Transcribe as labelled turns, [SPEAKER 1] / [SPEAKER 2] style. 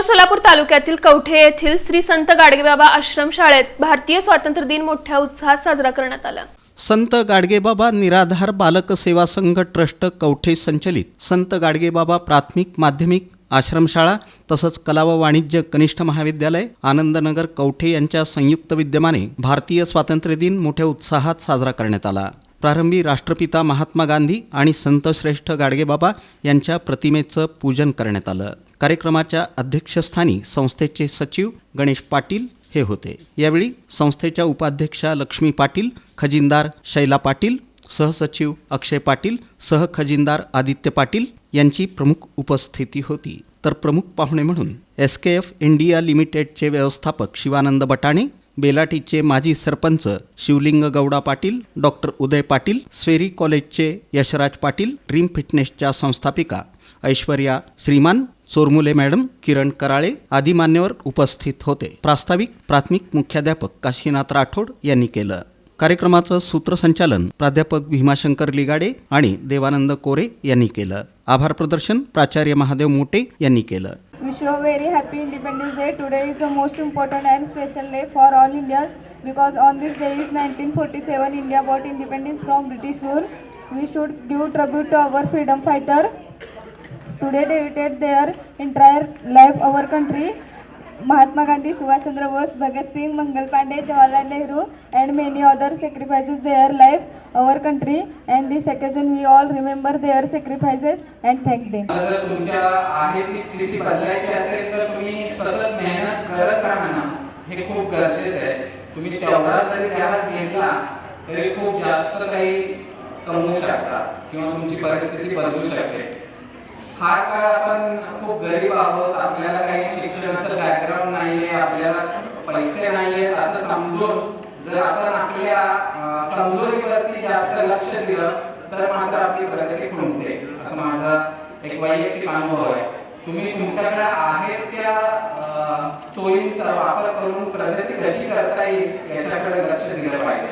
[SPEAKER 1] सोलापूर तालुक्यातील कवठे येथील श्री संत गाडगेबाबा आश्रमशाळेत भारतीय स्वातंत्र्य दिन मोठ्या उत्साहात साजरा करण्यात आला.
[SPEAKER 2] संत गाडगेबाबा निराधार बालक सेवा संघ ट्रस्ट कवठे संचलित. संत गाडगेबाबा प्राथमिक माध्यमिक आश्रमशाळा तसंच कला व वाणिज्य कनिष्ठ महाविद्यालय आनंदनगर कवठे यांच्या संयुक्त विद्यमाने भारतीय स्वातंत्र्य दिन मोठ्या उत्साहात साजरा करण्यात आला. प्रारंभी राष्ट्रपिता महात्मा गांधी आणि संतश्रेष्ठ गाडगेबाबा यांच्या प्रतिमेचं पूजन करण्यात आलं. कार्यक्रमाच्या अध्यक्षस्थानी संस्थेचे सचिव गणेश पाटील हे होते. यावेळी संस्थेच्या उपाध्यक्षा लक्ष्मी पाटील खजिनदार शैला पाटील सहसचिव अक्षय पाटील सहखजिनदार आदित्य पाटील यांची प्रमुख उपस्थिती होती. तर प्रमुख पाहुणे म्हणून एस के एफ इंडिया लिमिटेडचे व्यवस्थापक शिवानंद बटाणे बेलाटीचे माजी सरपंच शिवलिंग गौडा पाटील डॉक्टर उदय पाटील स्वेरी कॉलेजचे यशराज पाटील ड्रीम फिटनेसच्या संस्थापिका ऐश्वर्या श्रीमान चोरमुले मॅडम किरण कराळे आदी मान्यवर उपस्थित होते. प्रास्ताविक प्राथमिक मुख्याध्यापक काशीनाथ राठोड यांनी केलं. कार्यक्रमाचं सूत्रसंचालन प्राध्यापक भीमाशंकर लिगाडे आणि देवानंद कोरे यांनी केलं. आभार प्रदर्शन प्राचार्य महादेव मोटे यांनी केलं.
[SPEAKER 3] Wish very happy independence day today is the most important and special day for all India because on this day is nineteen forty seven India bought independence from British rule we should due tribute to our freedom fighter today डेडिटेड their entire life our country Mahatma Gandhi Subhash Chandra Bose Bhagat Singh Mangal Pandey Jawaharlal Nehru and many other sacrifices their life our country and this occasion
[SPEAKER 4] we all remember their sacrifices and thank they तरी खूप जास्त काही कमवू शकता किंवा तुमची परिस्थिती बदलू शकते. फार काळ आपण खूप गरीब आहोत आपल्याला काही शिक्षणाचं बॅकग्राऊंड नाहीये आपल्याला पैसे नाहीये असं समजून जर आपण आपल्या कमजोरीवरती जास्त लक्ष दिलं तर मात्र आपली प्रगती खुंटते. असं माझा एक वैयक्तिक अनुभव आहे. तुम्ही तुमच्याकडे आहे त्या सोयींचा वापर करून प्रगती कशी करता येईल याच्याकडे लक्ष दिलं पाहिजे.